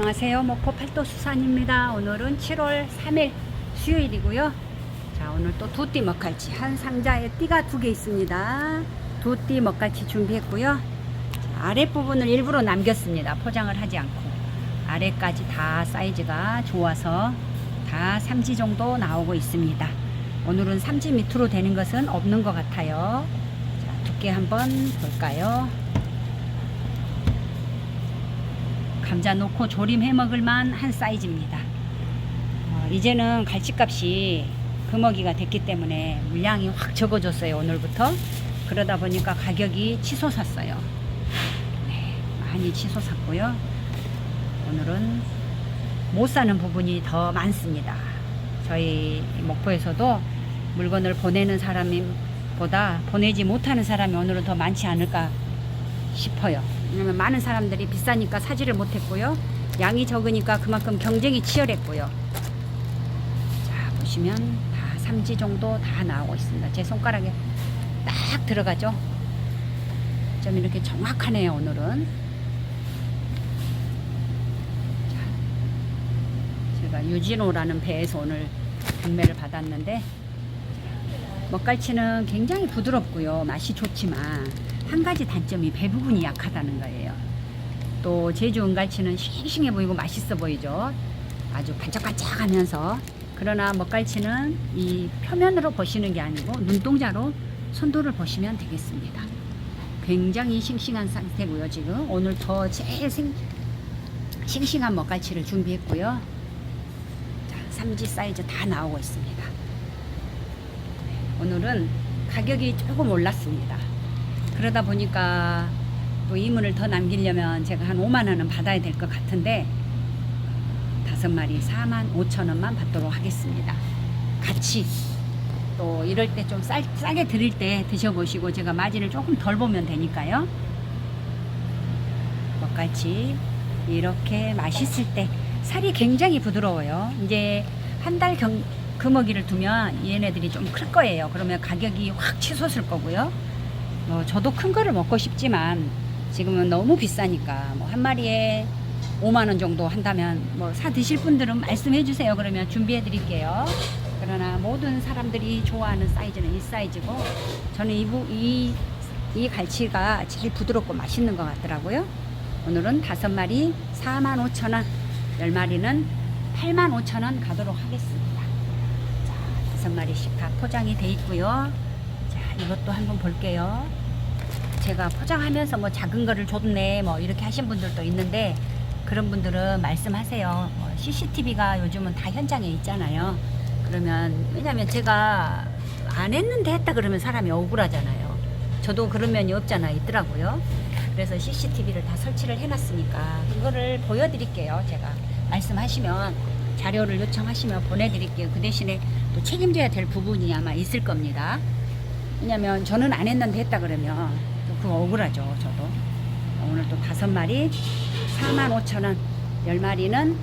안녕하세요. 목포 팔도 수산입니다. 오늘은 7월 3일 수요일이고요. 자, 오늘 또 두띠 먹갈치 한 상자에 띠가 두 개 있습니다. 두띠 먹갈치 준비했고요. 자, 아랫부분을 일부러 남겼습니다. 포장을 하지 않고. 아래까지 다 사이즈가 좋아서 다 3지 정도 나오고 있습니다. 오늘은 3지 밑으로 되는 것은 없는 것 같아요. 자, 두께 한번 볼까요? 감자 넣고 조림해 먹을만 한 사이즈입니다. 어, 이제는 갈치값이 금어기가 됐기 때문에 물량이 확 적어졌어요 오늘부터 그러다 보니까 가격이 치솟았어요. 네, 많이 치솟았고요. 오늘은 못 사는 부분이 더 많습니다. 저희 목포에서도 물건을 보내는 사람보다 보내지 못하는 사람이 오늘은 더 많지 않을까 싶어요. 왜냐면 많은 사람들이 비싸니까 사지를 못했고요. 양이 적으니까 그만큼 경쟁이 치열했고요. 자, 보시면 다 3지 정도 다 나오고 있습니다. 제 손가락에 딱 들어가죠. 좀 이렇게 정확하네요, 오늘은. 자, 제가 유진호라는 배에서 오늘 경매를 받았는데 먹갈치는 굉장히 부드럽고요. 맛이 좋지만 한 가지 단점이 배 부분이 약하다는 거예요. 또 제주 은갈치는 싱싱해 보이고 맛있어 보이죠. 아주 반짝반짝 하면서 그러나 먹갈치는 이 표면으로 보시는 게 아니고 눈동자로 손도를 보시면 되겠습니다. 굉장히 싱싱한 상태고요. 지금 오늘 더 제일 생, 싱싱한 먹갈치를 준비했고요. 자, 삼지 사이즈 다 나오고 있습니다. 오늘은 가격이 조금 올랐습니다. 그러다 보니까 또 이문을 더 남기려면 제가 한 5만 원은 받아야 될 것 같은데 다섯 마리 4만 5천 원만 받도록 하겠습니다. 같이 또 이럴 때 좀 싸게 드릴 때 드셔보시고 제가 마진을 조금 덜 보면 되니까요. 먹갈치 이렇게 맛있을 때 살이 굉장히 부드러워요. 이제 한 달 금어기를 두면 얘네들이 좀 클 거예요. 그러면 가격이 확 치솟을 거고요. 뭐 저도 큰 거를 먹고 싶지만 지금은 너무 비싸니까 뭐 한 마리에 5만 원 정도 한다면 뭐 사 드실 분들은 말씀해 주세요. 그러면 준비해 드릴게요. 그러나 모든 사람들이 좋아하는 사이즈는 이 사이즈고 저는 이, 부- 이, 이 갈치가 제일 부드럽고 맛있는 것 같더라고요. 오늘은 다섯 마리 4만 5천 원, 열 마리는 8만 5천 원 가도록 하겠습니다. 자, 다섯 마리씩 다 포장이 돼 있고요. 자, 이것도 한번 볼게요. 제가 포장하면서 뭐 작은 거를 줬네 뭐 이렇게 하신 분들도 있는데 그런 분들은 말씀하세요. 뭐 CCTV가 요즘은 다 현장에 있잖아요. 그러면 왜냐면 제가 안 했는데 했다 그러면 사람이 억울하잖아요. 저도 그런 면이 없잖아 있더라고요. 그래서 CCTV를 다 설치를 해놨으니까 그거를 보여드릴게요. 제가 말씀하시면 자료를 요청하시면 보내드릴게요. 그 대신에 또 책임져야 될 부분이 아마 있을 겁니다. 왜냐면 저는 안 했는데 했다 그러면 또 그거 억울하죠. 저도 오늘 또 다섯 마리 4만 5천 원, 열 마리는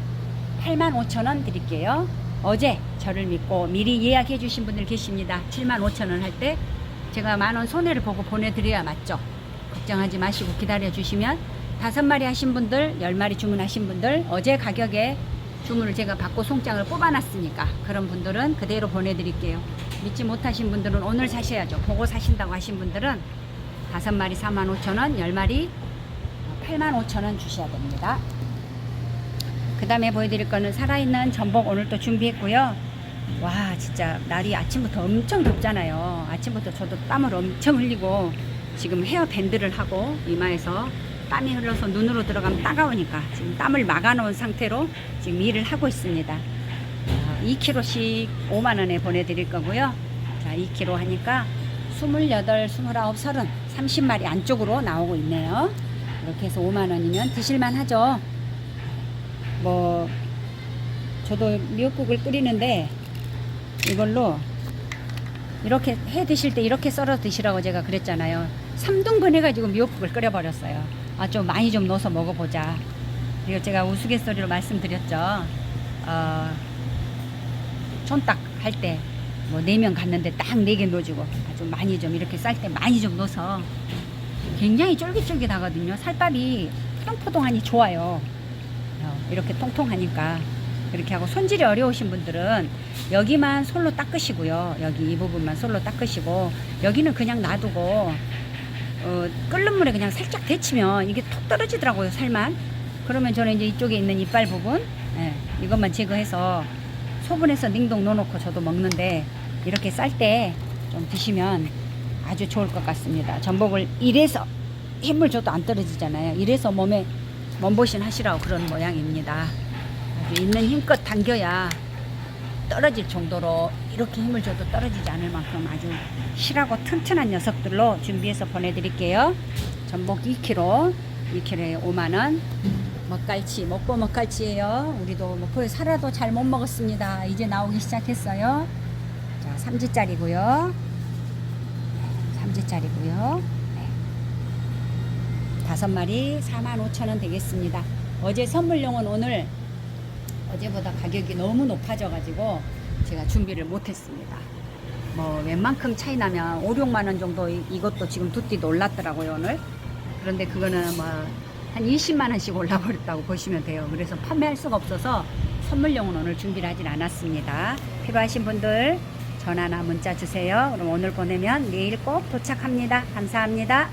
8만 5천 원 드릴게요. 어제 저를 믿고 미리 예약해 주신 분들 계십니다. 7만 5천 원 할 때 제가 만 원 손해를 보고 보내드려야 맞죠. 걱정하지 마시고 기다려 주시면 다섯 마리 하신 분들, 열 마리 주문하신 분들 어제 가격에 주문을 제가 받고 송장을 뽑아놨으니까 그런 분들은 그대로 보내드릴게요. 믿지 못하신 분들은 오늘 사셔야죠. 보고 사신다고 하신 분들은 다섯 마리 4만 5천 원, 열 마리 8만 5천 원 주셔야 됩니다. 그 다음에 보여드릴 거는 살아있는 전복 오늘 또 준비했고요. 와 진짜 날이 아침부터 엄청 덥잖아요. 아침부터 저도 땀을 엄청 흘리고 지금 헤어 밴드를 하고 이마에서 땀이 흘러서 눈으로 들어가면 따가우니까 지금 땀을 막아놓은 상태로 지금 일을 하고 있습니다. 어, 2kg씩 5만 원에 보내드릴 거고요. 자 2kg 하니까 28, 29, 30, 30마리 안쪽으로 나오고 있네요. 이렇게 해서 5만 원이면 드실만 하죠. 뭐 저도 미역국을 끓이는데 이걸로 이렇게 해 드실 때 이렇게 썰어 드시라고 제가 그랬잖아요. 3등분 해가지고 미역국을 끓여버렸어요. 아, 좀 많이 좀 넣어서 먹어보자. 그리고 제가 우스갯소리로 말씀드렸죠. 어, 촌딱 할 때, 뭐, 네 명 갔는데 딱 네 개 넣어주고, 아주 많이 좀 이렇게 쌀 때 많이 좀 넣어서 굉장히 쫄깃쫄깃하거든요. 살밥이 포동포동하니 좋아요. 어, 이렇게 통통하니까 그렇게 하고 손질이 어려우신 분들은 여기만 솔로 닦으시고요. 여기 이 부분만 솔로 닦으시고 여기는 그냥 놔두고 어, 끓는 물에 그냥 살짝 데치면 이게 톡 떨어지더라고요 살만. 그러면 저는 이제 이쪽에 있는 이빨 부분 예, 이것만 제거해서 소분해서 냉동 넣어놓고 저도 먹는데 이렇게 쌀 때 좀 드시면 아주 좋을 것 같습니다. 전복을 이래서 힘을 줘도 안 떨어지잖아요. 이래서 몸에 몸보신 하시라고 그런 모양입니다. 아주 있는 힘껏 당겨야 떨어질 정도로 이렇게 힘을 줘도 떨어지지 않을 만큼 아주 실하고 튼튼한 녀석들로 준비해서 보내드릴게요. 전복 2kg, 2kg에 5만원. 먹갈치, 먹보 먹갈치예요. 우리도 목포에 살아도 잘 못 먹었습니다. 이제 나오기 시작했어요. 자, 3지짜리고요. 3지짜리고요. 네. 다섯 마리 45,000원 되겠습니다. 어제 선물용은 오늘 어제보다 가격이 너무 높아져 가지고 제가 준비를 못했습니다. 뭐 웬만큼 차이 나면 5, 6만 원 정도 이- 이것도 지금 두띠도 올랐더라고요 오늘. 그런데 그거는 뭐 한 20만 원씩 올라버렸다고 보시면 돼요. 그래서 판매할 수가 없어서 선물용은 오늘 준비를 하진 않았습니다. 필요하신 분들 전화나 문자 주세요. 그럼 오늘 보내면 내일 꼭 도착합니다. 감사합니다.